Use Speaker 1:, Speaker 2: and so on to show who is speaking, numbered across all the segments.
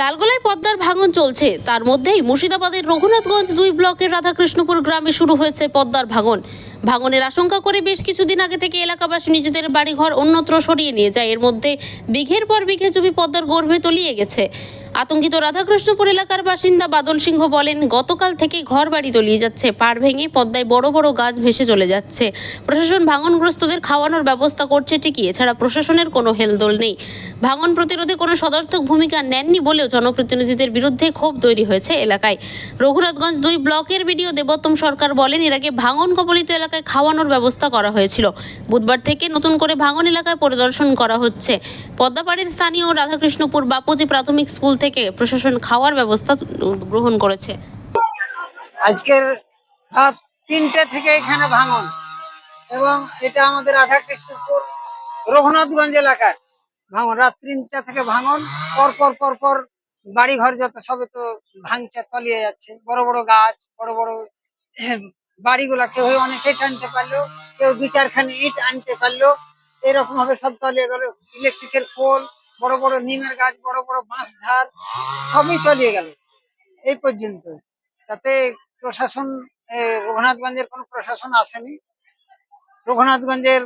Speaker 1: লালগোলায় পদ্মার ভাঙন চলছে। তার মধ্যেই মুর্শিদাবাদের রঘুনাথগঞ্জ দুই ব্লকের রাধাকৃষ্ণপুর গ্রামে শুরু হয়েছে পদ্মার ভাঙন। ভাঙনের আশঙ্কা করে বেশ কিছুদিন আগে থেকে এলাকাবাসী নিজেদের বাড়িঘর অন্যত্র সরিয়ে নিয়ে যায়। এর মধ্যে বিঘের পর বিঘে জমি পদ্মার গর্ভে তলিয়ে গেছে। আতঙ্কিত রাধাকৃষ্ণপুর এলাকার বাসিন্দা বাদল সিংহ বলেন, গতকাল থেকে ঘর বাড়ি তলিয়ে যাচ্ছে। পাড় ভেঙে পদ্মায় বড় বড় গাছ ভেসে চলে যাচ্ছে। প্রশাসন ভাঙনগ্রস্তদের খাওয়ানোর ব্যবস্থা করছে ঠিকই। এছাড়া প্রশাসনের কোনো হেলদোল নেই। ভাঙন প্রতিরোধে কোনো সদর্থক ভূমিকা নেননি বলেও জনপ্রতিনিধিদের বিরুদ্ধে ক্ষোভ তৈরি হয়েছে এলাকায়। রঘুনাথগঞ্জ দুই ব্লকের বিডিও দেবোত্তম সরকার বলেন, এর আগে ভাঙন কবলিত এলাকায় খাওয়ানোর ব্যবস্থা করা হয়েছিল। বুধবার থেকে নতুন করে ভাঙন এলাকায় পরিদর্শন করা হচ্ছে। পদ্মাপাড়ের স্থানীয় রাধাকৃষ্ণপুর বাপুজি প্রাথমিক স্কুল থেকে প্রশাসন খাওয়ার ব্যবস্থা গ্রহণ করেছে।
Speaker 2: আজকের তিনটে থেকে এখানে ভাঙন এবং এটা আমাদের রাধাকৃষ্ণপুর রঘুনাথগঞ্জ এলাকার। ভাঙন, রাত তিনটা থেকে ভাঙন, পর পর পর পর বাড়ি ঘর যত সবে তো ভাঙছে তলিয়ে যাচ্ছে, বড় বড় গাছ, বড় বড় বাড়িগুলা কেউ অনেকে টানতে পারল, কেউ দু চারখানি ইট আনতে পারল এরকম ভাবে সব তলিয়ে গেল, ইলেকট্রিকের পোল, বড় বড় নিমের গাছ, বড় বড় বাঁশ ঝাড়, সবই তলিয়ে গেল এই পর্যন্ত। তাতে প্রশাসন রঘুনাথগঞ্জের কোনো প্রশাসন আসেনি। রঘুনাথগঞ্জের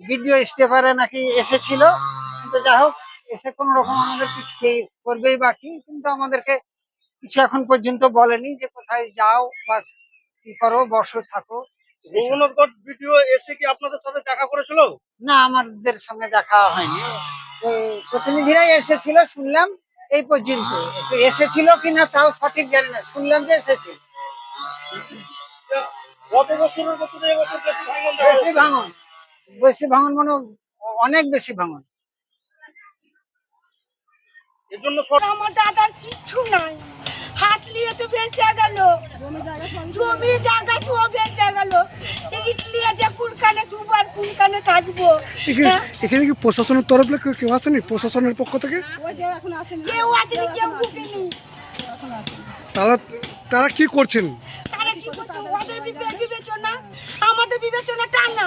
Speaker 2: ভিডিও স্টেপারে নাকি এসেছিল। কিন্তু যাই হোক এসে কোনো রকম আমাদের কিছু করবেই বাকি। কিন্তু আমাদেরকে কিছু এখন পর্যন্ত বলেনি যে কোথায় যাও বা কি করো বসো থাকো।
Speaker 3: ভিডিও এসে কি আপনাদের সাথে দেখা করেছিল?
Speaker 2: না আমাদের সঙ্গে দেখা হয়নি। প্রতিনিধিরাই এসেছিল শুনলাম এই পর্যন্ত। এসেছিল কিনা তাও সঠিক জানি না। শুনলাম যে এসেছিল
Speaker 3: গত বছরের মতো এবছর বেশি ভাঙন।
Speaker 2: বেশি ভাঙন মানে অনেক বেশি ভাঙন।
Speaker 3: এর
Speaker 4: আমার দাদার কিচ্ছু নাই। হাত নিয়ে তো বেঁচে গেল। জমি জায়গা সব বেঁচে গেল। ইট নিয়ে যে কুলকানে দুবার কুলকানে থাকব। হ্যাঁ?
Speaker 5: এখানে কি প্রশাসনের তরফ থেকে কেউ আসেনি? প্রশাসনের পক্ষ থেকে?
Speaker 4: কেউ আসেনি কেউ ঢুকেনি।
Speaker 5: তারা তারা কি করছেন?
Speaker 4: তারা কি করছে? ওদের বিবেচনা আমাদের বিবেচনা টানা